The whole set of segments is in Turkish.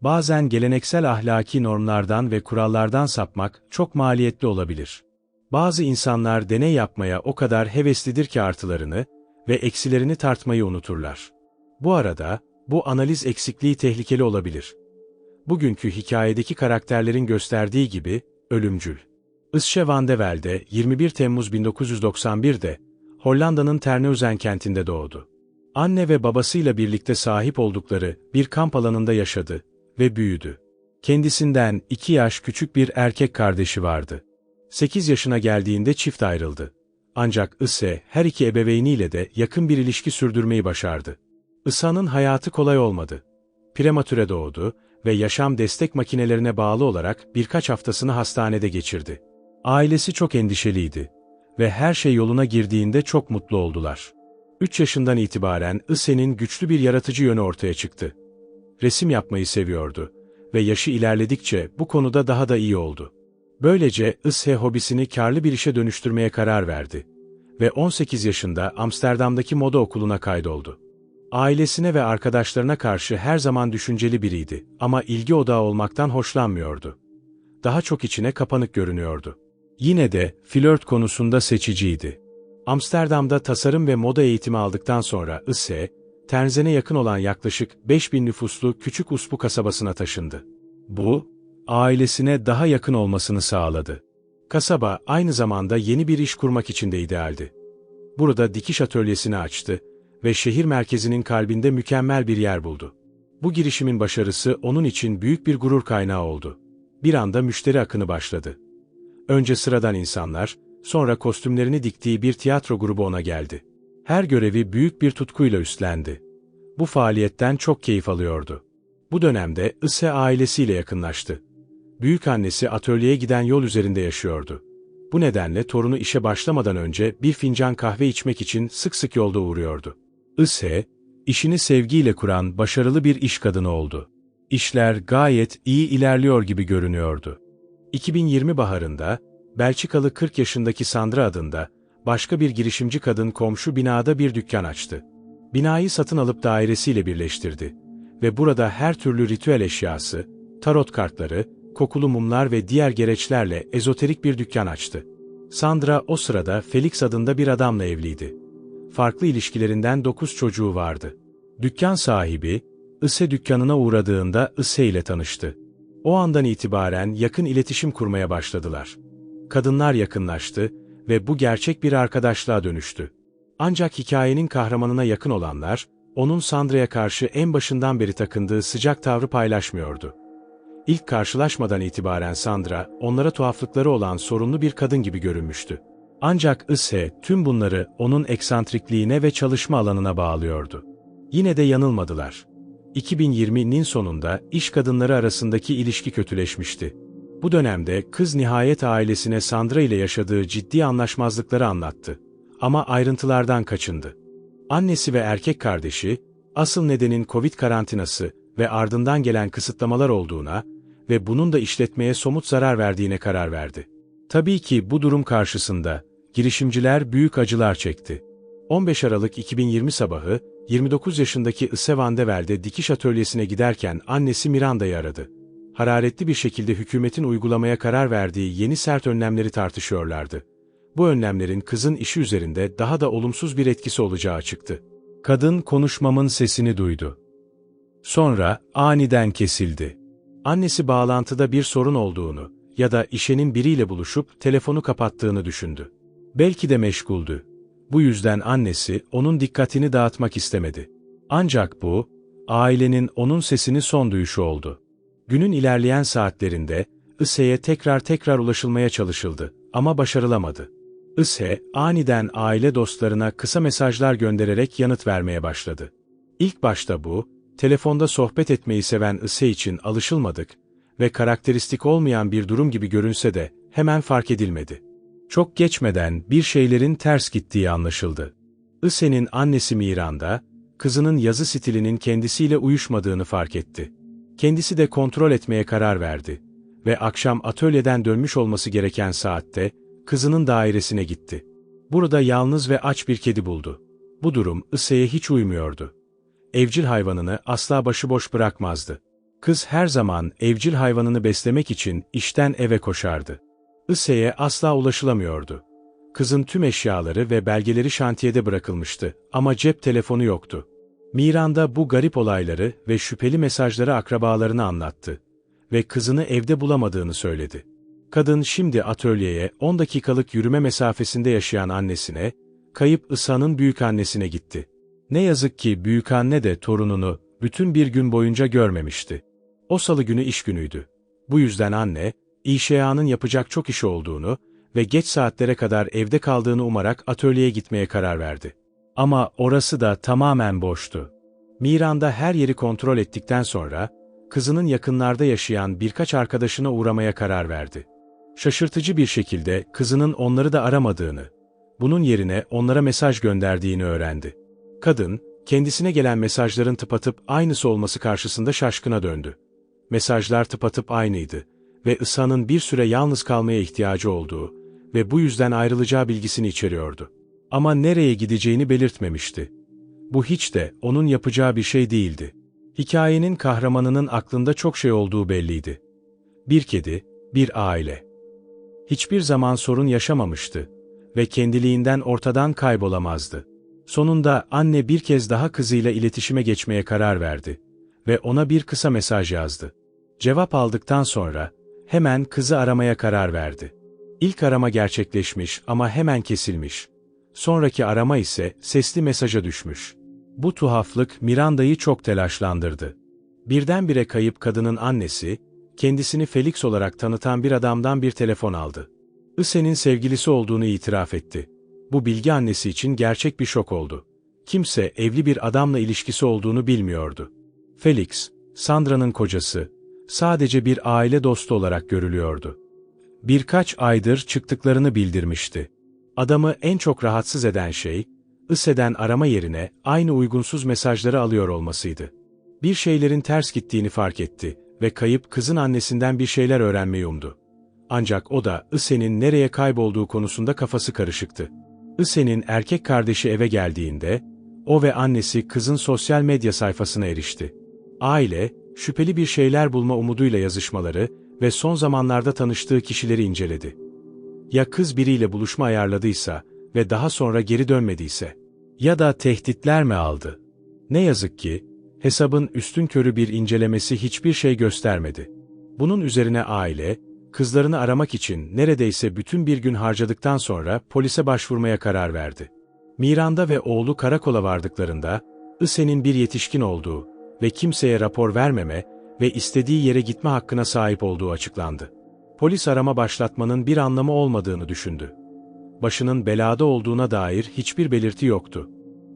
Bazen geleneksel ahlaki normlardan ve kurallardan sapmak çok maliyetli olabilir. Bazı insanlar deney yapmaya o kadar heveslidir ki artılarını ve eksilerini tartmayı unuturlar. Bu arada, bu analiz eksikliği tehlikeli olabilir. Bugünkü hikayedeki karakterlerin gösterdiği gibi, ölümcül. Ische van de Velde, 21 Temmuz 1991'de, Hollanda'nın Terneuzen kentinde doğdu. Anne ve babasıyla birlikte sahip oldukları bir kamp alanında yaşadı ve büyüdü. Kendisinden iki yaş küçük bir erkek kardeşi vardı. 8 yaşına geldiğinde çift ayrıldı. Ancak Isse her iki ebeveyniyle de yakın bir ilişki sürdürmeyi başardı. Isa'nın hayatı kolay olmadı. Prematüre doğdu ve yaşam destek makinelerine bağlı olarak birkaç haftasını hastanede geçirdi. Ailesi çok endişeliydi ve her şey yoluna girdiğinde çok mutlu oldular. 3 yaşından itibaren Ise'nin güçlü bir yaratıcı yönü ortaya çıktı. Resim yapmayı seviyordu ve yaşı ilerledikçe bu konuda daha da iyi oldu. Böylece Ise hobisini karlı bir işe dönüştürmeye karar verdi ve 18 yaşında Amsterdam'daki moda okuluna kaydoldu. Ailesine ve arkadaşlarına karşı her zaman düşünceli biriydi ama ilgi odağı olmaktan hoşlanmıyordu. Daha çok içine kapanık görünüyordu. Yine de flört konusunda seçiciydi. Amsterdam'da tasarım ve moda eğitimi aldıktan sonra Isse, Terzen'e yakın olan yaklaşık 5000 nüfuslu küçük Uspu kasabasına taşındı. Bu, ailesine daha yakın olmasını sağladı. Kasaba aynı zamanda yeni bir iş kurmak için de idealdi. Burada dikiş atölyesini açtı ve şehir merkezinin kalbinde mükemmel bir yer buldu. Bu girişimin başarısı onun için büyük bir gurur kaynağı oldu. Bir anda müşteri akını başladı. Önce sıradan insanlar, sonra kostümlerini diktiği bir tiyatro grubu ona geldi. Her görevi büyük bir tutkuyla üstlendi. Bu faaliyetten çok keyif alıyordu. Bu dönemde Ise ailesiyle yakınlaştı. Büyük annesi atölyeye giden yol üzerinde yaşıyordu. Bu nedenle torunu işe başlamadan önce bir fincan kahve içmek için sık sık yolda uğruyordu. Ise, işini sevgiyle kuran başarılı bir iş kadını oldu. İşler gayet iyi ilerliyor gibi görünüyordu. 2020 baharında, Belçikalı 40 yaşındaki Sandra adında, başka bir girişimci kadın komşu binada bir dükkan açtı. Binayı satın alıp dairesiyle birleştirdi ve burada her türlü ritüel eşyası, tarot kartları, kokulu mumlar ve diğer gereçlerle ezoterik bir dükkan açtı. Sandra o sırada Felix adında bir adamla evliydi. Farklı ilişkilerinden dokuz çocuğu vardı. Dükkan sahibi, Ise dükkanına uğradığında Ise ile tanıştı. O andan itibaren yakın iletişim kurmaya başladılar. Kadınlar yakınlaştı ve bu gerçek bir arkadaşlığa dönüştü. Ancak hikayenin kahramanına yakın olanlar, onun Sandra'ya karşı en başından beri takındığı sıcak tavrı paylaşmıyordu. İlk karşılaşmadan itibaren Sandra, onlara tuhaflıkları olan sorunlu bir kadın gibi görünmüştü. Ancak Ise tüm bunları onun eksantrikliğine ve çalışma alanına bağlıyordu. Yine de yanılmadılar. 2020'nin sonunda iş kadınları arasındaki ilişki kötüleşmişti. Bu dönemde kız nihayet ailesine Sandra ile yaşadığı ciddi anlaşmazlıkları anlattı. Ama ayrıntılardan kaçındı. Annesi ve erkek kardeşi, asıl nedenin Covid karantinası ve ardından gelen kısıtlamalar olduğuna ve bunun da işletmeye somut zarar verdiğine karar verdi. Tabii ki bu durum karşısında girişimciler büyük acılar çekti. 15 Aralık 2020 sabahı 29 yaşındaki Ise Van de Velde dikiş atölyesine giderken annesi Miranda'yı aradı. Hararetli bir şekilde hükümetin uygulamaya karar verdiği yeni sert önlemleri tartışıyorlardı. Bu önlemlerin kızın işi üzerinde daha da olumsuz bir etkisi olacağı çıktı. Kadın konuşmamın sesini duydu. Sonra aniden kesildi. Annesi bağlantıda bir sorun olduğunu ya da işenin biriyle buluşup telefonu kapattığını düşündü. Belki de meşguldü. Bu yüzden annesi onun dikkatini dağıtmak istemedi. Ancak bu, ailenin onun sesini son duyuşu oldu. Günün ilerleyen saatlerinde, Ise'ye tekrar tekrar ulaşılmaya çalışıldı ama başarılamadı. Ise aniden aile dostlarına kısa mesajlar göndererek yanıt vermeye başladı. İlk başta bu, telefonda sohbet etmeyi seven Ise için alışılmadık ve karakteristik olmayan bir durum gibi görünse de hemen fark edilmedi. Çok geçmeden bir şeylerin ters gittiği anlaşıldı. Ise'nin annesi Miran'da, kızının yazı stilinin kendisiyle uyuşmadığını fark etti. Kendisi de kontrol etmeye karar verdi ve akşam atölyeden dönmüş olması gereken saatte kızının dairesine gitti. Burada yalnız ve aç bir kedi buldu. Bu durum Ise'ye hiç uymuyordu. Evcil hayvanını asla başıboş bırakmazdı. Kız her zaman evcil hayvanını beslemek için işten eve koşardı. Ise'ye asla ulaşılamıyordu. Kızın tüm eşyaları ve belgeleri şantiyede bırakılmıştı ama cep telefonu yoktu. Miranda bu garip olayları ve şüpheli mesajları akrabalarına anlattı ve kızını evde bulamadığını söyledi. Kadın şimdi atölyeye 10 dakikalık yürüme mesafesinde yaşayan annesine, kayıp İsa'nın büyükannesine gitti. Ne yazık ki büyükanne de torununu bütün bir gün boyunca görmemişti. O salı günü iş günüydü. Bu yüzden anne, İşea'nın yapacak çok iş olduğunu ve geç saatlere kadar evde kaldığını umarak atölyeye gitmeye karar verdi. Ama orası da tamamen boştu. Miranda her yeri kontrol ettikten sonra, kızının yakınlarda yaşayan birkaç arkadaşına uğramaya karar verdi. Şaşırtıcı bir şekilde kızının onları da aramadığını, bunun yerine onlara mesaj gönderdiğini öğrendi. Kadın, kendisine gelen mesajların tıpatıp aynısı olması karşısında şaşkına döndü. Mesajlar tıpatıp aynıydı ve İsa'nın bir süre yalnız kalmaya ihtiyacı olduğu ve bu yüzden ayrılacağı bilgisini içeriyordu. Ama nereye gideceğini belirtmemişti. Bu hiç de onun yapacağı bir şey değildi. Hikayenin kahramanının aklında çok şey olduğu belliydi. Bir kedi, bir aile. Hiçbir zaman sorun yaşamamıştı ve kendiliğinden ortadan kaybolamazdı. Sonunda anne bir kez daha kızıyla iletişime geçmeye karar verdi ve ona bir kısa mesaj yazdı. Cevap aldıktan sonra hemen kızı aramaya karar verdi. İlk arama gerçekleşmiş ama hemen kesilmiş. Sonraki arama ise sesli mesaja düşmüş. Bu tuhaflık Miranda'yı çok telaşlandırdı. Birdenbire kayıp kadının annesi, kendisini Felix olarak tanıtan bir adamdan bir telefon aldı. Ise'nin sevgilisi olduğunu itiraf etti. Bu bilgi annesi için gerçek bir şok oldu. Kimse evli bir adamla ilişkisi olduğunu bilmiyordu. Felix, Sandra'nın kocası, sadece bir aile dostu olarak görülüyordu. Birkaç aydır çıktıklarını bildirmişti. Adamı en çok rahatsız eden şey, ISE'den arama yerine aynı uygunsuz mesajları alıyor olmasıydı. Bir şeylerin ters gittiğini fark etti ve kayıp kızın annesinden bir şeyler öğrenmeyi umdu. Ancak o da ISE'nin nereye kaybolduğu konusunda kafası karışıktı. ISE'nin erkek kardeşi eve geldiğinde, o ve annesi kızın sosyal medya sayfasına erişti. Aile, şüpheli bir şeyler bulma umuduyla yazışmaları ve son zamanlarda tanıştığı kişileri inceledi. Ya kız biriyle buluşma ayarladıysa ve daha sonra geri dönmediyse? Ya da tehditler mi aldı? Ne yazık ki, hesabın üstün körü bir incelemesi hiçbir şey göstermedi. Bunun üzerine aile, kızlarını aramak için neredeyse bütün bir gün harcadıktan sonra polise başvurmaya karar verdi. Miranda ve oğlu karakola vardıklarında, Ise'nin bir yetişkin olduğu ve kimseye rapor vermeme ve istediği yere gitme hakkına sahip olduğu açıklandı. Polis arama başlatmanın bir anlamı olmadığını düşündü. Başının belada olduğuna dair hiçbir belirti yoktu.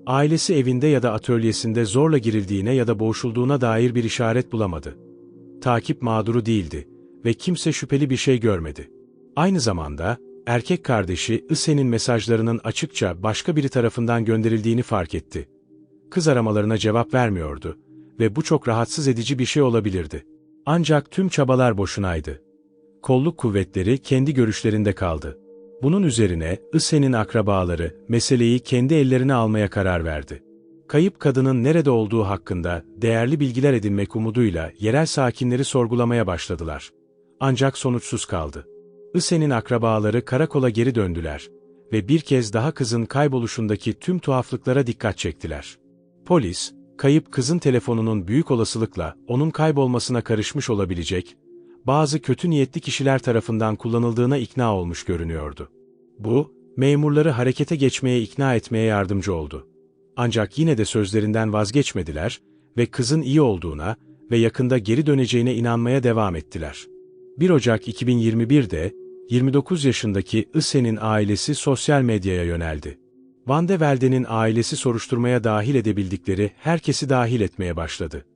Ailesi evinde ya da atölyesinde zorla girildiğine ya da boğuşulduğuna dair bir işaret bulamadı. Takip mağduru değildi ve kimse şüpheli bir şey görmedi. Aynı zamanda, erkek kardeşi Ise'nin mesajlarının açıkça başka biri tarafından gönderildiğini fark etti. Kız aramalarına cevap vermiyordu ve bu çok rahatsız edici bir şey olabilirdi. Ancak tüm çabalar boşunaydı. Kolluk kuvvetleri kendi görüşlerinde kaldı. Bunun üzerine Ise'nin akrabaları meseleyi kendi ellerine almaya karar verdi. Kayıp kadının nerede olduğu hakkında değerli bilgiler edinmek umuduyla yerel sakinleri sorgulamaya başladılar. Ancak sonuçsuz kaldı. Ise'nin akrabaları karakola geri döndüler ve bir kez daha kızın kayboluşundaki tüm tuhaflıklara dikkat çektiler. Polis, kayıp kızın telefonunun büyük olasılıkla onun kaybolmasına karışmış olabilecek, bazı kötü niyetli kişiler tarafından kullanıldığına ikna olmuş görünüyordu. Bu, memurları harekete geçmeye ikna etmeye yardımcı oldu. Ancak yine de sözlerinden vazgeçmediler ve kızın iyi olduğuna ve yakında geri döneceğine inanmaya devam ettiler. 1 Ocak 2021'de 29 yaşındaki Ise'nin ailesi sosyal medyaya yöneldi. Van de Velde'nin ailesi soruşturmaya dahil edebildikleri herkesi dahil etmeye başladı.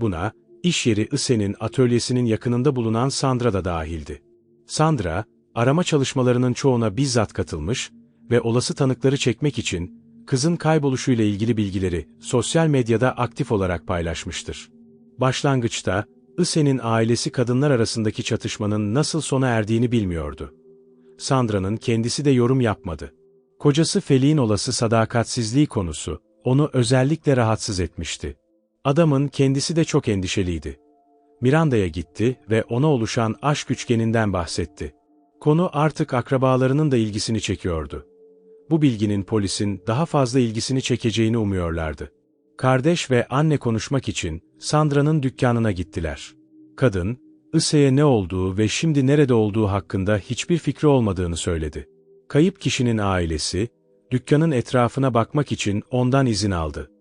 Buna, iş yeri Ise'nin atölyesinin yakınında bulunan Sandra da dahildi. Sandra, arama çalışmalarının çoğuna bizzat katılmış ve olası tanıkları çekmek için kızın kayboluşuyla ilgili bilgileri sosyal medyada aktif olarak paylaşmıştır. Başlangıçta, Ise'nin ailesi kadınlar arasındaki çatışmanın nasıl sona erdiğini bilmiyordu. Sandra'nın kendisi de yorum yapmadı. Kocası Feli'nin olası sadakatsizliği konusu, onu özellikle rahatsız etmişti. Adamın kendisi de çok endişeliydi. Miranda'ya gitti ve ona oluşan aşk üçgeninden bahsetti. Konu artık akrabalarının da ilgisini çekiyordu. Bu bilginin polisin daha fazla ilgisini çekeceğini umuyorlardı. Kardeş ve anne konuşmak için Sandra'nın dükkanına gittiler. Kadın, Ise'ye ne olduğu ve şimdi nerede olduğu hakkında hiçbir fikri olmadığını söyledi. Kayıp kişinin ailesi, dükkanın etrafına bakmak için ondan izin aldı.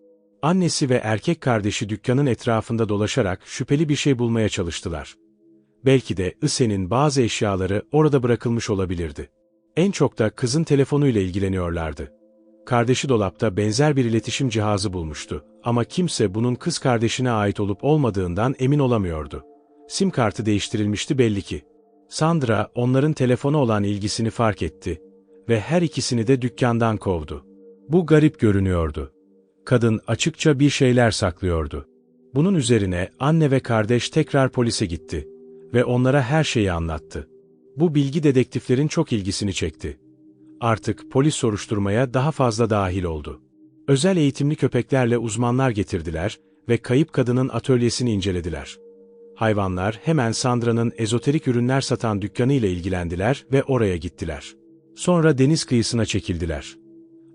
Annesi ve erkek kardeşi dükkanın etrafında dolaşarak şüpheli bir şey bulmaya çalıştılar. Belki de Ise'nin bazı eşyaları orada bırakılmış olabilirdi. En çok da kızın telefonuyla ilgileniyorlardı. Kardeşi dolapta benzer bir iletişim cihazı bulmuştu ama kimse bunun kız kardeşine ait olup olmadığından emin olamıyordu. Sim kartı değiştirilmişti belli ki. Sandra onların telefona olan ilgisini fark etti ve her ikisini de dükkandan kovdu. Bu garip görünüyordu. Kadın açıkça bir şeyler saklıyordu. Bunun üzerine anne ve kardeş tekrar polise gitti ve onlara her şeyi anlattı. Bu bilgi dedektiflerin çok ilgisini çekti. Artık polis soruşturmaya daha fazla dahil oldu. Özel eğitimli köpeklerle uzmanlar getirdiler ve kayıp kadının atölyesini incelediler. Hayvanlar hemen Sandra'nın ezoterik ürünler satan dükkanı ile ilgilendiler ve oraya gittiler. Sonra deniz kıyısına çekildiler.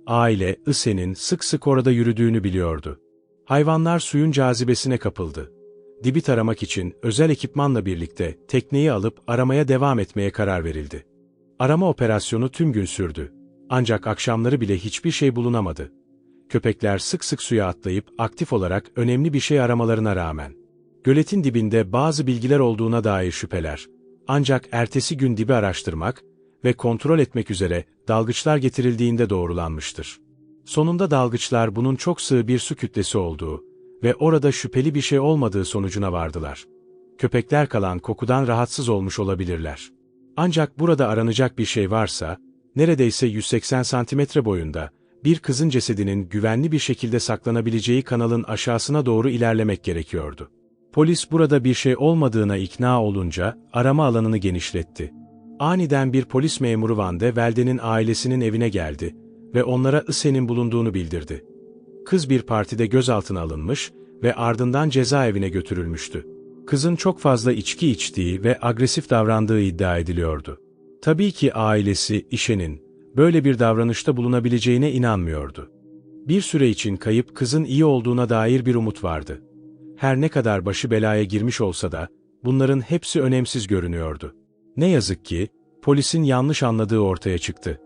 Aile, Ise'nin sık sık orada yürüdüğünü biliyordu. Hayvanlar suyun cazibesine kapıldı. Dibi taramak için özel ekipmanla birlikte tekneyi alıp aramaya devam etmeye karar verildi. Arama operasyonu tüm gün sürdü. Ancak akşamları bile hiçbir şey bulunamadı. Köpekler sık sık suya atlayıp aktif olarak önemli bir şey aramalarına rağmen. Göletin dibinde bazı bilgiler olduğuna dair şüpheler. Ancak ertesi gün dibi araştırmak ve kontrol etmek üzere dalgıçlar getirildiğinde doğrulanmıştır. Sonunda dalgıçlar bunun çok sığ bir su kütlesi olduğu ve orada şüpheli bir şey olmadığı sonucuna vardılar. Köpekler kalan kokudan rahatsız olmuş olabilirler. Ancak burada aranacak bir şey varsa, neredeyse 180 santimetre boyunda, bir kızın cesedinin güvenli bir şekilde saklanabileceği kanalın aşağısına doğru ilerlemek gerekiyordu. Polis burada bir şey olmadığına ikna olunca, arama alanını genişletti. Aniden bir polis memuru Van de Velde'nin ailesinin evine geldi ve onlara Ise'nin bulunduğunu bildirdi. Kız bir partide gözaltına alınmış ve ardından cezaevine götürülmüştü. Kızın çok fazla içki içtiği ve agresif davrandığı iddia ediliyordu. Tabii ki ailesi, işenin, böyle bir davranışta bulunabileceğine inanmıyordu. Bir süre için kayıp kızın iyi olduğuna dair bir umut vardı. Her ne kadar başı belaya girmiş olsa da, bunların hepsi önemsiz görünüyordu. Ne yazık ki, polisin yanlış anladığı ortaya çıktı.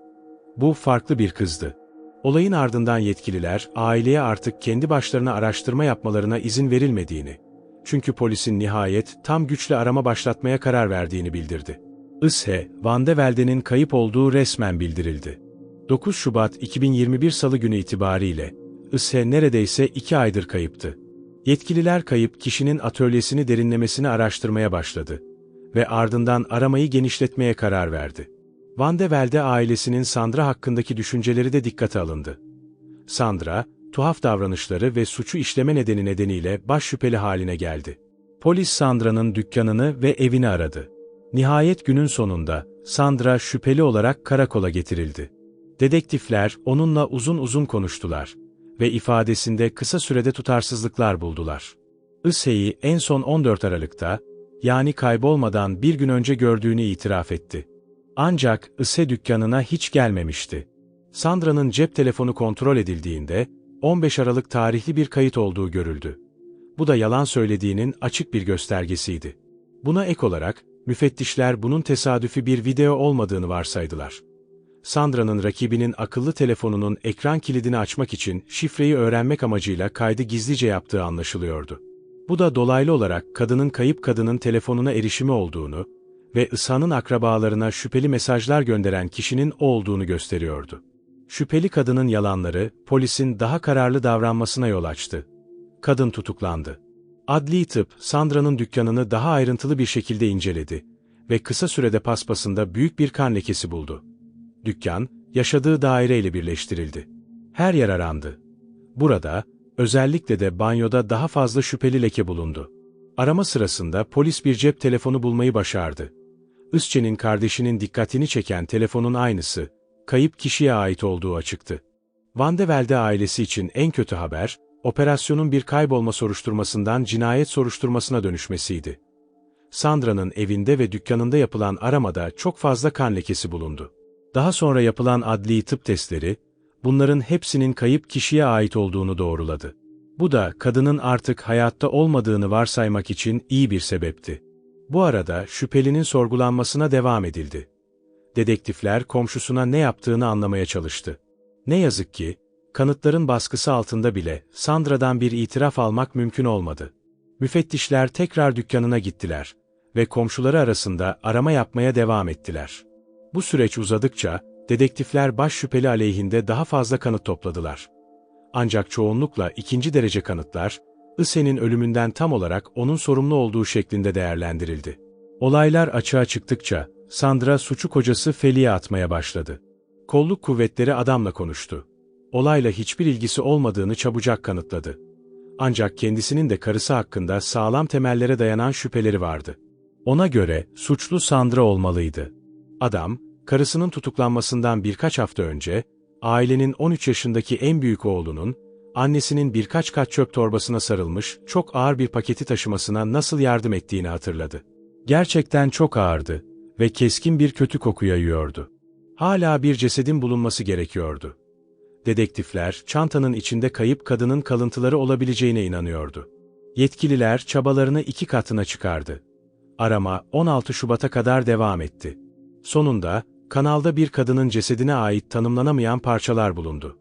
Bu farklı bir kızdı. Olayın ardından yetkililer, aileye artık kendi başlarına araştırma yapmalarına izin verilmediğini, çünkü polisin nihayet tam güçle arama başlatmaya karar verdiğini bildirdi. ISHE, Van de Velde'nin kayıp olduğu resmen bildirildi. 9 Şubat 2021 Salı günü itibariyle, ISHE neredeyse iki aydır kayıptı. Yetkililer kayıp kişinin atölyesini derinlemesine araştırmaya başladı ve ardından aramayı genişletmeye karar verdi. Van de Velde ailesinin Sandra hakkındaki düşünceleri de dikkate alındı. Sandra, tuhaf davranışları ve suçu işleme nedeni nedeniyle baş şüpheli haline geldi. Polis Sandra'nın dükkanını ve evini aradı. Nihayet günün sonunda Sandra şüpheli olarak karakola getirildi. Dedektifler onunla uzun uzun konuştular ve ifadesinde kısa sürede tutarsızlıklar buldular. Ise'yi en son 14 Aralık'ta, yani kaybolmadan bir gün önce gördüğünü itiraf etti. Ancak Ise dükkanına hiç gelmemişti. Sandra'nın cep telefonu kontrol edildiğinde, 15 Aralık tarihli bir kayıt olduğu görüldü. Bu da yalan söylediğinin açık bir göstergesiydi. Buna ek olarak, müfettişler bunun tesadüfi bir video olmadığını varsaydılar. Sandra'nın rakibinin akıllı telefonunun ekran kilidini açmak için şifreyi öğrenmek amacıyla kaydı gizlice yaptığı anlaşılıyordu. Bu da dolaylı olarak kadının kayıp kadının telefonuna erişimi olduğunu ve İsa'nın akrabalarına şüpheli mesajlar gönderen kişinin o olduğunu gösteriyordu. Şüpheli kadının yalanları, polisin daha kararlı davranmasına yol açtı. Kadın tutuklandı. Adli tıp, Sandra'nın dükkanını daha ayrıntılı bir şekilde inceledi ve kısa sürede paspasında büyük bir kan lekesi buldu. Dükkan, yaşadığı daireyle birleştirildi. Her yer arandı. Burada, özellikle de banyoda daha fazla şüpheli leke bulundu. Arama sırasında polis bir cep telefonu bulmayı başardı. Isçe'nin kardeşinin dikkatini çeken telefonun aynısı, kayıp kişiye ait olduğu açıktı. Van de Velde ailesi için en kötü haber, operasyonun bir kaybolma soruşturmasından cinayet soruşturmasına dönüşmesiydi. Sandra'nın evinde ve dükkanında yapılan aramada çok fazla kan lekesi bulundu. Daha sonra yapılan adli tıp testleri, bunların hepsinin kayıp kişiye ait olduğunu doğruladı. Bu da kadının artık hayatta olmadığını varsaymak için iyi bir sebepti. Bu arada şüphelinin sorgulanmasına devam edildi. Dedektifler komşusuna ne yaptığını anlamaya çalıştı. Ne yazık ki, kanıtların baskısı altında bile Sandra'dan bir itiraf almak mümkün olmadı. Müfettişler tekrar dükkanına gittiler ve komşuları arasında arama yapmaya devam ettiler. Bu süreç uzadıkça, dedektifler baş şüpheli aleyhinde daha fazla kanıt topladılar. Ancak çoğunlukla ikinci derece kanıtlar, Ise'nin ölümünden tam olarak onun sorumlu olduğu şeklinde değerlendirildi. Olaylar açığa çıktıkça, Sandra suçu kocası Feli'ye atmaya başladı. Kolluk kuvvetleri adamla konuştu. Olayla hiçbir ilgisi olmadığını çabucak kanıtladı. Ancak kendisinin de karısı hakkında sağlam temellere dayanan şüpheleri vardı. Ona göre suçlu Sandra olmalıydı. Adam, karısının tutuklanmasından birkaç hafta önce, ailenin 13 yaşındaki en büyük oğlunun, annesinin birkaç kat çöp torbasına sarılmış, çok ağır bir paketi taşımasına nasıl yardım ettiğini hatırladı. Gerçekten çok ağırdı ve keskin bir kötü koku yayıyordu. Hala bir cesedin bulunması gerekiyordu. Dedektifler, çantanın içinde kayıp kadının kalıntıları olabileceğine inanıyordu. Yetkililer çabalarını iki katına çıkardı. Arama 16 Şubat'a kadar devam etti. Sonunda, kanalda bir kadının cesedine ait tanımlanamayan parçalar bulundu.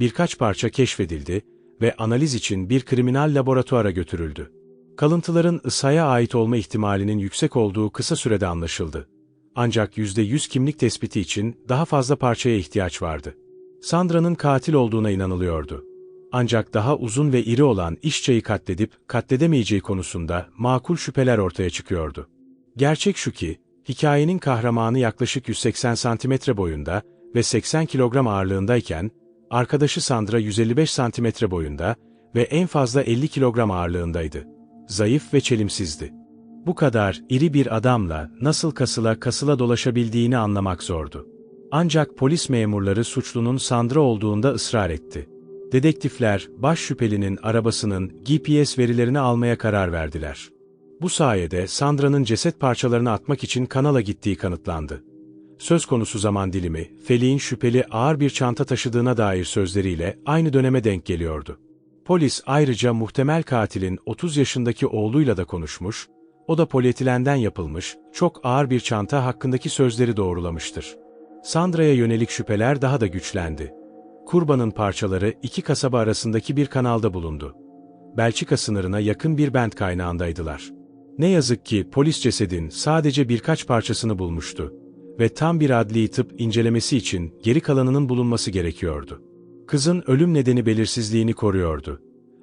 Birkaç parça keşfedildi ve analiz için bir kriminal laboratuvara götürüldü. Kalıntıların ısaya ait olma ihtimalinin yüksek olduğu kısa sürede anlaşıldı. Ancak %100 kimlik tespiti için daha fazla parçaya ihtiyaç vardı. Sandra'nın katil olduğuna inanılıyordu. Ancak daha uzun ve iri olan işçeyi katledip katledemeyeceği konusunda makul şüpheler ortaya çıkıyordu. Gerçek şu ki, hikayenin kahramanı yaklaşık 180 santimetre boyunda ve 80 kilogram ağırlığındayken, arkadaşı Sandra 155 santimetre boyunda ve en fazla 50 kilogram ağırlığındaydı. Zayıf ve çelimsizdi. Bu kadar iri bir adamla nasıl kasıla kasıla dolaşabildiğini anlamak zordu. Ancak polis memurları suçlunun Sandra olduğunda ısrar etti. Dedektifler, baş şüphelinin arabasının GPS verilerini almaya karar verdiler. Bu sayede Sandra'nın ceset parçalarını atmak için kanala gittiği kanıtlandı. Söz konusu zaman dilimi, Feli'nin şüpheli ağır bir çanta taşıdığına dair sözleriyle aynı döneme denk geliyordu. Polis ayrıca muhtemel katilin 30 yaşındaki oğluyla da konuşmuş, o da polietilenden yapılmış, çok ağır bir çanta hakkındaki sözleri doğrulamıştır. Sandra'ya yönelik şüpheler daha da güçlendi. Kurbanın parçaları iki kasaba arasındaki bir kanalda bulundu. Belçika sınırına yakın bir bent kaynağındaydılar. Ne yazık ki polis cesedin sadece birkaç parçasını bulmuştu ve tam bir adli tıp incelemesi için geri kalanının bulunması gerekiyordu. Kızın ölüm nedeni belirsizliğini koruyordu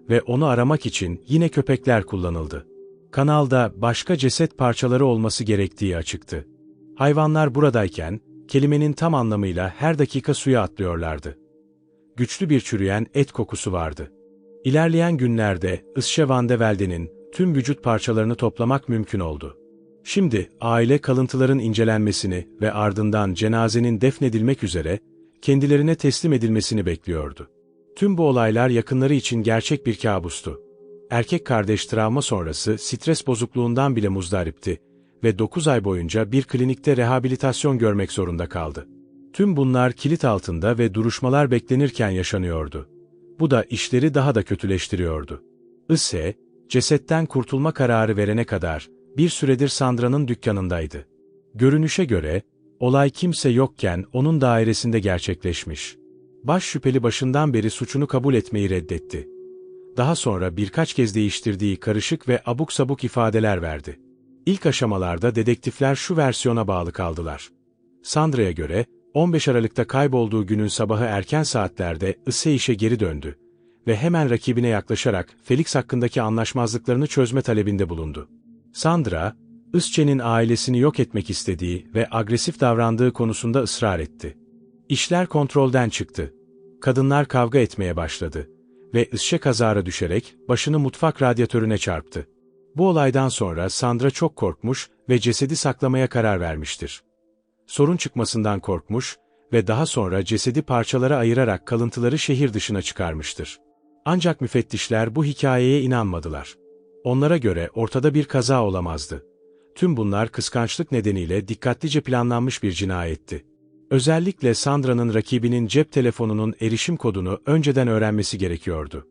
ve onu aramak için yine köpekler kullanıldı. Kanalda başka ceset parçaları olması gerektiği açıktı. Hayvanlar buradayken, kelimenin tam anlamıyla her dakika suya atlıyorlardı. Güçlü bir çürüyen et kokusu vardı. İlerleyen günlerde Isşe Van de Velde'nin tüm vücut parçalarını toplamak mümkün oldu. Şimdi aile kalıntıların incelenmesini ve ardından cenazenin defnedilmek üzere kendilerine teslim edilmesini bekliyordu. Tüm bu olaylar yakınları için gerçek bir kabustu. Erkek kardeş travma sonrası stres bozukluğundan bile muzdaripti ve 9 ay boyunca bir klinikte rehabilitasyon görmek zorunda kaldı. Tüm bunlar kilit altında ve duruşmalar beklenirken yaşanıyordu. Bu da işleri daha da kötüleştiriyordu. Ise, cesetten kurtulma kararı verene kadar bir süredir Sandra'nın dükkanındaydı. Görünüşe göre, olay kimse yokken onun dairesinde gerçekleşmiş. Baş şüpheli başından beri suçunu kabul etmeyi reddetti. Daha sonra birkaç kez değiştirdiği karışık ve abuk sabuk ifadeler verdi. İlk aşamalarda dedektifler şu versiyona bağlı kaldılar. Sandra'ya göre, 15 Aralık'ta kaybolduğu günün sabahı erken saatlerde Ise işe geri döndü ve hemen rakibine yaklaşarak Felix hakkındaki anlaşmazlıklarını çözme talebinde bulundu. Sandra, Isçe'nin ailesini yok etmek istediği ve agresif davrandığı konusunda ısrar etti. İşler kontrolden çıktı. Kadınlar kavga etmeye başladı ve Isçe kazara düşerek başını mutfak radyatörüne çarptı. Bu olaydan sonra Sandra çok korkmuş ve cesedi saklamaya karar vermiştir. Sorun çıkmasından korkmuş ve daha sonra cesedi parçalara ayırarak kalıntıları şehir dışına çıkarmıştır. Ancak müfettişler bu hikayeye inanmadılar. Onlara göre ortada bir kaza olamazdı. Tüm bunlar kıskançlık nedeniyle dikkatlice planlanmış bir cinayetti. Özellikle Sandra'nın rakibinin cep telefonunun erişim kodunu önceden öğrenmesi gerekiyordu.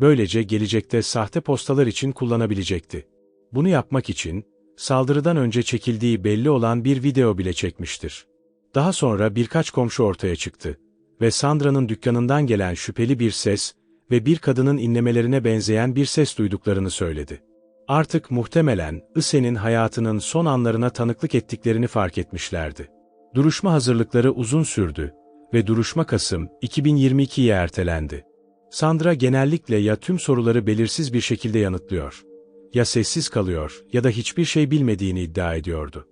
Böylece gelecekte sahte postalar için kullanabilecekti. Bunu yapmak için, saldırıdan önce çekildiği belli olan bir video bile çekmiştir. Daha sonra birkaç komşu ortaya çıktı ve Sandra'nın dükkanından gelen şüpheli bir ses ve bir kadının inlemelerine benzeyen bir ses duyduklarını söyledi. Artık muhtemelen Ise'nin hayatının son anlarına tanıklık ettiklerini fark etmişlerdi. Duruşma hazırlıkları uzun sürdü ve duruşma Kasım 2022'ye ertelendi. Sandra genellikle ya tüm soruları belirsiz bir şekilde yanıtlıyor, ya sessiz kalıyor ya da hiçbir şey bilmediğini iddia ediyordu.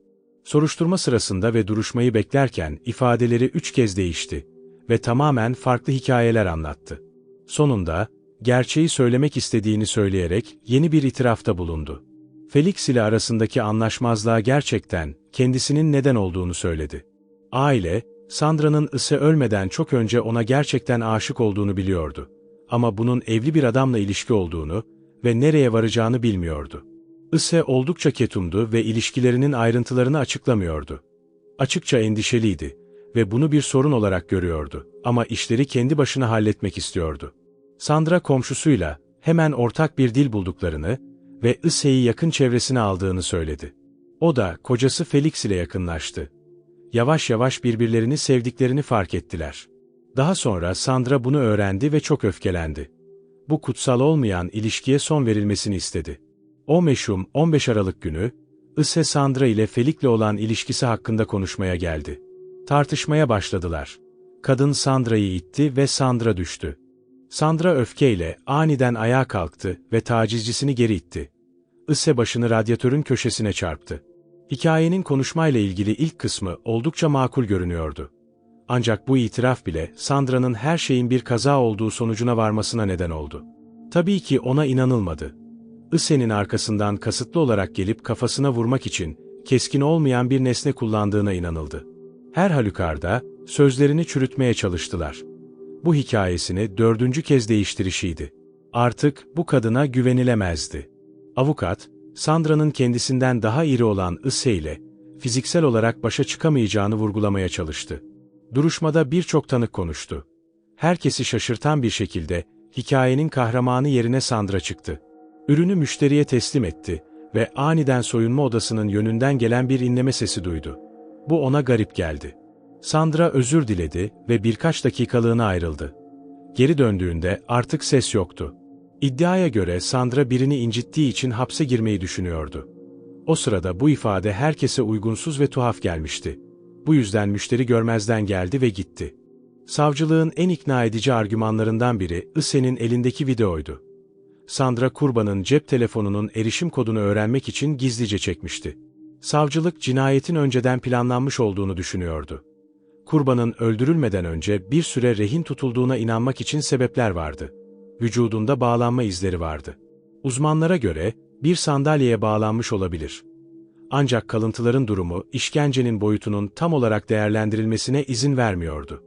Soruşturma sırasında ve duruşmayı beklerken ifadeleri üç kez değişti ve tamamen farklı hikayeler anlattı. Sonunda, gerçeği söylemek istediğini söyleyerek yeni bir itirafta bulundu. Felix ile arasındaki anlaşmazlığa gerçekten kendisinin neden olduğunu söyledi. Aile, Sandra'nın ise ölmeden çok önce ona gerçekten aşık olduğunu biliyordu. Ama bunun evli bir adamla ilişki olduğunu ve nereye varacağını bilmiyordu. Ise oldukça ketumdu ve ilişkilerinin ayrıntılarını açıklamıyordu. Açıkça endişeliydi ve bunu bir sorun olarak görüyordu ama işleri kendi başına halletmek istiyordu. Sandra komşusuyla hemen ortak bir dil bulduklarını ve Ise'yi yakın çevresine aldığını söyledi. O da kocası Felix ile yakınlaştı. Yavaş yavaş birbirlerini sevdiklerini fark ettiler. Daha sonra Sandra bunu öğrendi ve çok öfkelendi. Bu kutsal olmayan ilişkiye son verilmesini istedi. O meşhum 15 Aralık günü, Ise Sandra ile Felik'le olan ilişkisi hakkında konuşmaya geldi. Tartışmaya başladılar. Kadın Sandra'yı itti ve Sandra düştü. Sandra öfkeyle aniden ayağa kalktı ve tacizcisini geri itti. Ise başını radyatörün köşesine çarptı. Hikayenin konuşmayla ilgili ilk kısmı oldukça makul görünüyordu. Ancak bu itiraf bile Sandra'nın her şeyin bir kaza olduğu sonucuna varmasına neden oldu. Tabii ki ona inanılmadı. Ise'nin arkasından kasıtlı olarak gelip kafasına vurmak için keskin olmayan bir nesne kullandığına inanıldı. Her halükarda sözlerini çürütmeye çalıştılar. Bu hikayesini dördüncü kez değiştirişiydi. Artık bu kadına güvenilemezdi. Avukat, Sandra'nın kendisinden daha iri olan Ise ile fiziksel olarak başa çıkamayacağını vurgulamaya çalıştı. Duruşmada birçok tanık konuştu. Herkesi şaşırtan bir şekilde hikayenin kahramanı yerine Sandra çıktı. Ürünü müşteriye teslim etti ve aniden soyunma odasının yönünden gelen bir inleme sesi duydu. Bu ona garip geldi. Sandra özür diledi ve birkaç dakikalığına ayrıldı. Geri döndüğünde artık ses yoktu. İddiaya göre Sandra birini incittiği için hapse girmeyi düşünüyordu. O sırada bu ifade herkese uygunsuz ve tuhaf gelmişti. Bu yüzden müşteri görmezden geldi ve gitti. Savcılığın en ikna edici argümanlarından biri Ise'nin elindeki videoydu. Sandra Kurban'ın cep telefonunun erişim kodunu öğrenmek için gizlice çekmişti. Savcılık cinayetin önceden planlanmış olduğunu düşünüyordu. Kurban'ın öldürülmeden önce bir süre rehin tutulduğuna inanmak için sebepler vardı. Vücudunda bağlanma izleri vardı. Uzmanlara göre bir sandalyeye bağlanmış olabilir. Ancak kalıntıların durumu işkencenin boyutunun tam olarak değerlendirilmesine izin vermiyordu.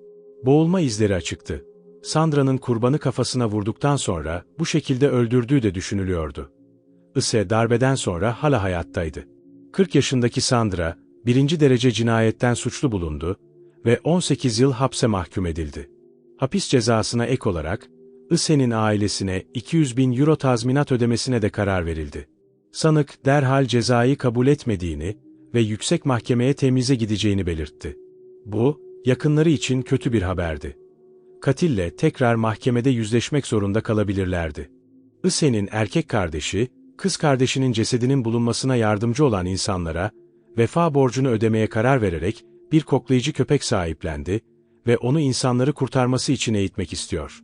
Boğulma izleri açıktı. Sandra'nın kurbanı kafasına vurduktan sonra bu şekilde öldürdüğü de düşünülüyordu. Ise darbeden sonra hala hayattaydı. 40 yaşındaki Sandra, birinci derece cinayetten suçlu bulundu ve 18 yıl hapse mahkum edildi. Hapis cezasına ek olarak, Ise'nin ailesine 200 bin euro tazminat ödemesine de karar verildi. Sanık derhal cezayı kabul etmediğini ve yüksek mahkemeye temize gideceğini belirtti. Bu, yakınları için kötü bir haberdi. Katille tekrar mahkemede yüzleşmek zorunda kalabilirlerdi. Ise'nin erkek kardeşi, kız kardeşinin cesedinin bulunmasına yardımcı olan insanlara, vefa borcunu ödemeye karar vererek bir koklayıcı köpek sahiplendi ve onu insanları kurtarması için eğitmek istiyor.